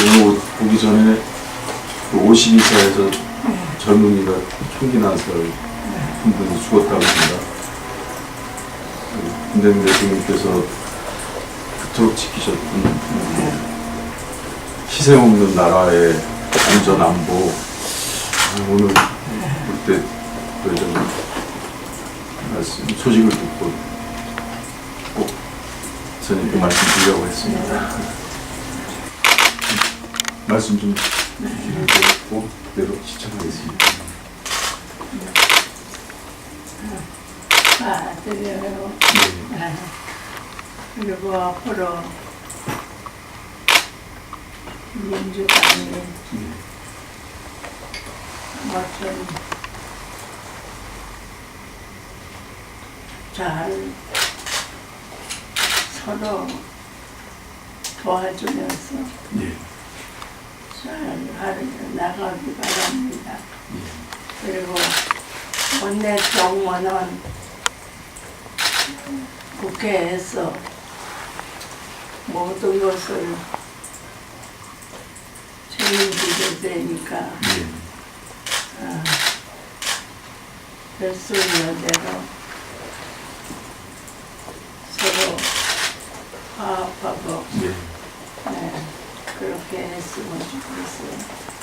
오늘 오- 오기 전에 그 52사에서 젊은이가 총기 나서 한 분이 죽었다고 합니다. 그 김대중 대통령께서 그토록 지키셨던 희생 없는 나라의 안전 안보 아, 오늘 볼때또 이런 말씀 소식을 듣고 꼭 선생님께 말씀 드리려고 했습니다. 말씀 좀 드리고 꼭 그대로 시청하겠습니다. 아, 드려요. 네. 아, 그리고 앞으로 민주당이 뭐좀 잘 서로 도와주면서 예. 잘 하려 나가기 바랍니다. 예. 그리고 원내 정원은 국회에서 모든 것을 책임지게 되니까 예. 아, 될수 있는 대로 서로 화합하고 예. 네, que en este momento.